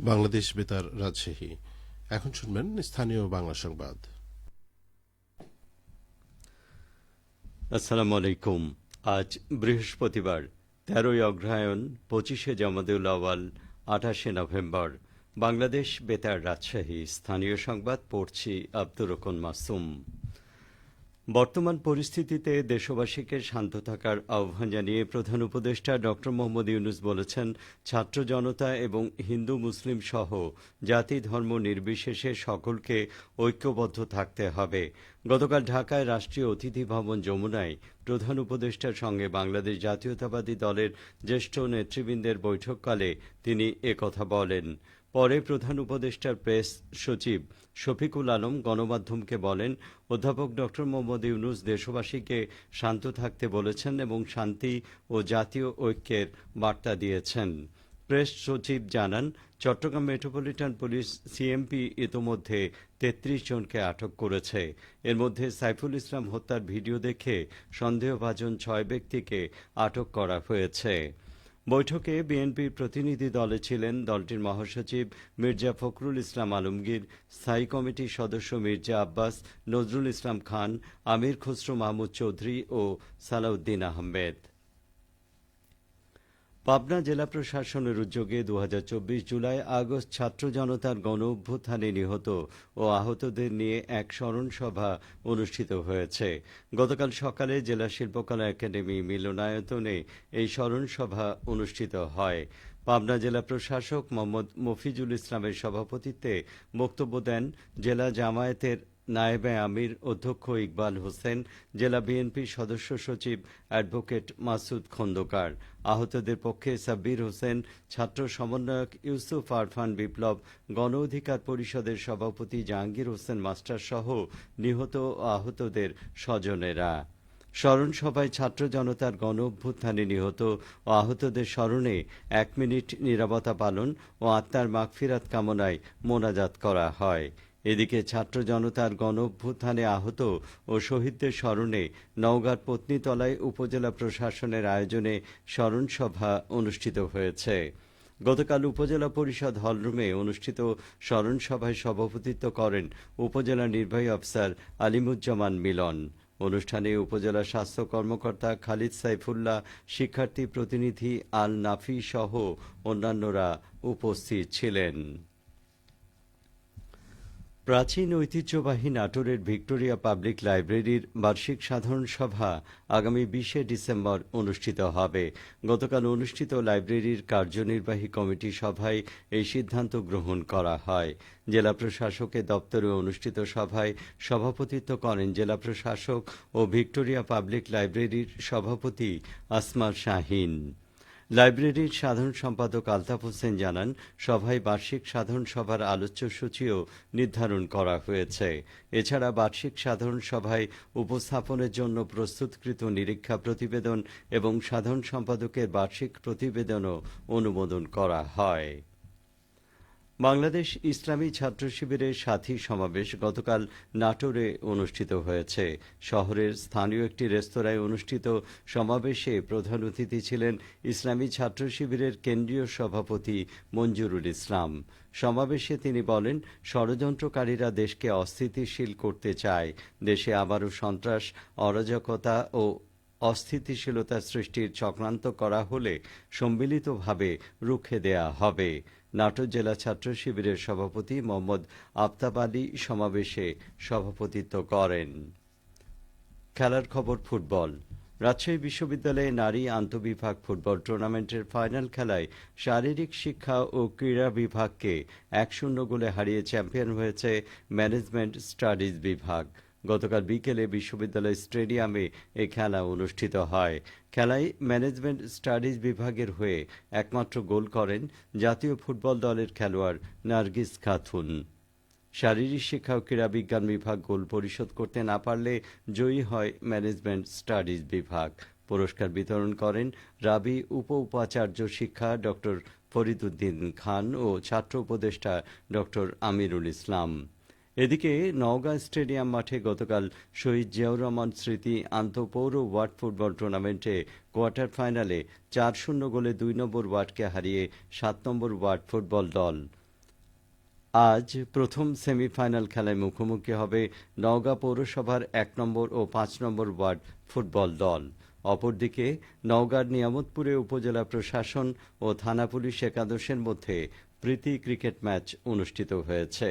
বাংলাদেশ বেতার রাজশাহী। এখন শুনবেন স্থানীয় বাংলা সংবাদ। আসসালামু আলাইকুম। আজ বৃহস্পতিবার, তেরোই অগ্রহায়ণ, পঁচিশে জামাদুল আওয়াল আঠাশে নভেম্বর। বাংলাদেশ বেতার রাজশাহী। স্থানীয় সংবাদ পড়ছি আব্দুর রকন মাসুম। বর্তমান পরিস্থিতিতে দেশবাসীকে শান্ত থাকার আহ্বান জানিয়ে প্রধান উপদেষ্টা ড. মোহাম্মদ ইউনুস বলেছেন, ছাত্র জনতা এবং হিন্দু মুসলিম সহ জাতি ধর্ম নির্বিশেষে সকলকে ঐক্যবদ্ধ থাকতে হবে। গতকাল ঢাকায় রাষ্ট্রীয় অতিথি ভবন যমুনায় প্রধান উপদেষ্টার সঙ্গে বাংলাদেশ জাতীয়তাবাদী দলের জ্যেষ্ঠ নেতৃবৃন্দের বৈঠককালে তিনি একথা বলেন। পরে প্রধান উপদেষ্টার প্রেস সচিব শফিকুল আলম গণমাধ্যমকে বলেন, অধ্যাপক ড. মোহাম্মদ ইউনুস দেশবাসীকে শান্ত থাকতে বলেছেন এবং শান্তি ও জাতীয় ঐক্যের বার্তা দিয়েছেন। প্রেস সচিব জানান, চট্টগ্রাম মেট্রোপলিটন পুলিশ সিএমপি ইতোমধ্যে তেত্রিশ জনকে আটক করেছে। এর মধ্যে সাইফুল ইসলাম হত্যার ভিডিও দেখে সন্দেহভাজন ছয় ব্যক্তিকে আটক করা হয়েছে। বৈঠকে বিএনপির প্রতিনিধি দলে ছিলেন দলটির মহাসচিব মির্জা ফখরুল ইসলাম আলমগীর, স্থায়ী কমিটির সদস্য মির্জা আব্বাস, নজরুল ইসলাম খান, আমির খসরু মাহমুদ চৌধুরী ও সালাউদ্দিন আহমেদ। পাবনা জেলা প্রশাসনের উদ্যোগে দু হাজার চব্বিশ জুলাই আগস্ট ছাত্র জনতার গণ অভ্যুত্থানে নিহত ও আহতদের নিয়ে এক স্মরণ সভা অনুষ্ঠিত হয়েছে। গতকাল সকালে জেলা শিল্পকলা একাডেমি মিলনায়তনে এই স্মরণ সভা অনুষ্ঠিত হয়। পাবনা জেলা প্রশাসক মোহাম্মদ মফিজুল ইসলামের সভাপতিত্বে বক্তব্য দেন জেলা জামায়াতের নায়েবে আমির অধ্যক্ষ ইকবাল হোসেন, জেলা বিএনপির সদস্য সচিব অ্যাডভোকেট মাসুদ খন্দকার, আহতদের পক্ষে সাব্বির হোসেন, ছাত্র সমন্বয়ক ইউসুফ আরফান বিপ্লব, গণ অধিকার পরিষদের সভাপতি জাহাঙ্গীর হোসেন মাস্টার সহ নিহত ও আহতদের স্বজনেরা। স্মরণ সভায় ছাত্র জনতার গণ অভ্যুত্থানে নিহত ও আহতদের স্মরণে এক মিনিট নিরাপত্তা পালন ও আত্মার মাগফিরাত কামনায় মোনাজাত করা হয়। এদিকে ছাত্র জনতার গণ অভ্যুত্থানে আহত ও শহীদদের স্মরণে নওগাঁর পত্নীতলায় উপজেলা প্রশাসনের আয়োজনে স্মরণসভা অনুষ্ঠিত হয়েছে। গতকাল উপজেলা পরিষদ হলরুমে অনুষ্ঠিত স্মরণসভায় সভাপতিত্ব করেন উপজেলা নির্বাহী অফিসার আলিমুজ্জামান মিলন। অনুষ্ঠানে উপজেলা স্বাস্থ্য কর্মকর্তা খালিদ সাইফুল্লাহ, শিক্ষার্থী প্রতিনিধি আল নাফি সহ অন্যান্যরা উপস্থিত ছিলেন। প্রাচীন ঐতিহ্যবাহী নাটোরের ভিক্টোরিয়া পাবলিক লাইব্রেরির বার্ষিক সাধারণ সভা আগামী বিশে ডিসেম্বর অনুষ্ঠিত হবে। গতকাল অনুষ্ঠিত লাইব্রেরির কার্যনির্বাহী কমিটি সভায় এই সিদ্ধান্ত গ্রহণ করা হয়। জেলা প্রশাসকের দপ্তরে অনুষ্ঠিত সভায় সভাপতিত্ব করেন জেলা প্রশাসক ও ভিক্টোরিয়া পাবলিক লাইব্রেরির সভাপতি আসমার শাহিন। লাইব্রেরির সাধারণ সম্পাদক আলতাফ হোসেন জানান, সভায় বার্ষিক সাধারণ সভার আলোচ্য সূচিও নির্ধারণ করা হয়েছে। এছাড়া বার্ষিক সাধারণ সভায় উপস্থাপনের জন্য প্রস্তুতকৃত নিরীক্ষা প্রতিবেদন এবং সাধারণ সম্পাদকের বার্ষিক প্রতিবেদনও অনুমোদন করা হয়। বাংলাদেশ ইসলামী ছাত্র শিবিরের সাথী সমাবেশ গতকাল নাটোরে অনুষ্ঠিত হয়েছে। শহরের স্থানীয় একটি রেস্তোরাঁয় অনুষ্ঠিত সমাবেশে প্রধান অতিথি ছিলেন ইসলামী ছাত্র শিবিরের কেন্দ্রীয় সভাপতি মঞ্জুরুল ইসলাম। সমাবেশে তিনি বলেন, ষড়যন্ত্রকারীরা দেশকে অস্থিতিশীল করতে চায়। দেশে আবারও সন্ত্রাস, অরাজকতা ও অস্থিতিশীলতা সৃষ্টির চক্রান্ত করা হলে সম্মিলিতভাবে রুখে দেয়া হবে। নাটোর জেলা ছাত্র শিবিরের সভাপতি মোহাম্মদ আফতাব আলী সমাবেশে সভাপতিত্ব করেন। খেলার খবর ফুটবল। রাজশাহী বিশ্ববিদ্যালয়ে নারী আন্তবিভাগ ফুটবল টুর্নামেন্টের ফাইনাল খেলায় শারীরিক শিক্ষা ও ক্রীড়া বিভাগকে এক শূন্য গোলে হারিয়ে চ্যাম্পিয়ন হয়েছে ম্যানেজমেন্ট স্টাডিজ বিভাগ। গতকাল বিকেলে বিশ্ববিদ্যালয় স্টেডিয়ামে এ খেলা অনুষ্ঠিত হয়। খেলায় ম্যানেজমেন্ট স্টাডিজ বিভাগের হয়ে একমাত্র গোল করেন জাতীয় ফুটবল দলের খেলোয়াড় নার্গিস খাতুন। শারীরিক শিক্ষা ও ক্রীড়া বিজ্ঞান বিভাগ গোল পরিশোধ করতে না পারলে জয়ী হয় ম্যানেজমেন্ট স্টাডিজ বিভাগ। পুরস্কার বিতরণ করেন রাবি উপ উপাচার্য শিক্ষা ডক্টর ফরিদুদ্দিন খান ও ছাত্র উপদেষ্টা ডক্টর আমিরুল ইসলাম। এদিকে নওগাঁ স্টেডিয়াম মাঠে গতকাল শহীদ জিয়াউর রহমান স্মৃতি আন্তঃপৌর ওয়ার্ড ফুটবল টুর্নামেন্টে কোয়ার্টার ফাইনালে চার শূন্য গোলে দুই নম্বর ওয়ার্ডকে হারিয়ে সাত নম্বর ওয়ার্ড ফুটবল দল। আজ প্রথম সেমিফাইনাল খেলায় মুখোমুখি হবে নওগাঁ পৌরসভার এক নম্বর ও পাঁচ নম্বর ওয়ার্ড ফুটবল দল। অপরদিকে নওগাঁর নিয়ামতপুরে উপজেলা প্রশাসন ও থানা পুলিশ একাদশের মধ্যে প্রীতি ক্রিকেট ম্যাচ অনুষ্ঠিত হয়েছে।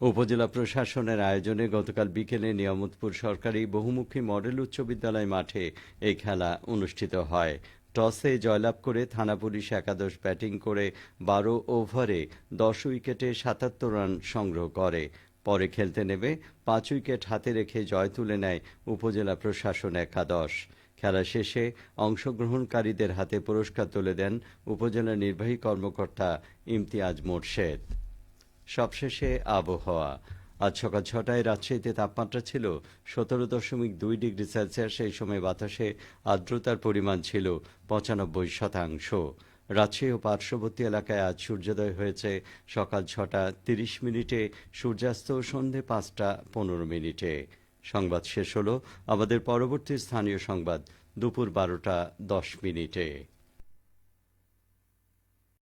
উপজেলা প্রশাসনের আয়োজনে গতকাল বিকেলে নিয়ামতপুর সরকারি বহুমুখী মডেল উচ্চ বিদ্যালয় মাঠে এই খেলা অনুষ্ঠিত হয়। টসে জয়লাভ করে থানা পুলিশ একাদশ ব্যাটিং করে বারো ওভারে দশ উইকেটে সাতাত্তর রান সংগ্রহ করে। পরে খেলতে নেমে পাঁচ উইকেট হাতে রেখে জয় তুলে নেয় উপজেলা প্রশাসন একাদশ। খেলা শেষে অংশগ্রহণকারীদের হাতে পুরস্কার তুলে দেন উপজেলা নির্বাহী কর্মকর্তা ইমতিয়াজ মোর্শেদ। সবশেষে আবহাওয়া। আজ সকাল ছটায় রাজশাহীতে তাপমাত্রা ছিল সতেরো দশমিক দুই ডিগ্রি সেলসিয়াস। সেই সময় বাতাসে আর্দ্রতার পরিমাণ ছিল পঁচানব্বই শতাংশ। রাজশাহী ও পার্শ্ববর্তী এলাকায় আজ সূর্যোদয় হয়েছে সকাল ছটা তিরিশ মিনিটে, সূর্যাস্ত সন্ধে পাঁচটা পনেরো মিনিটে। সংবাদ শেষ হলো আমাদের পরবর্তী স্থানীয় সংবাদ দুপুর বারোটা দশ মিনিটে।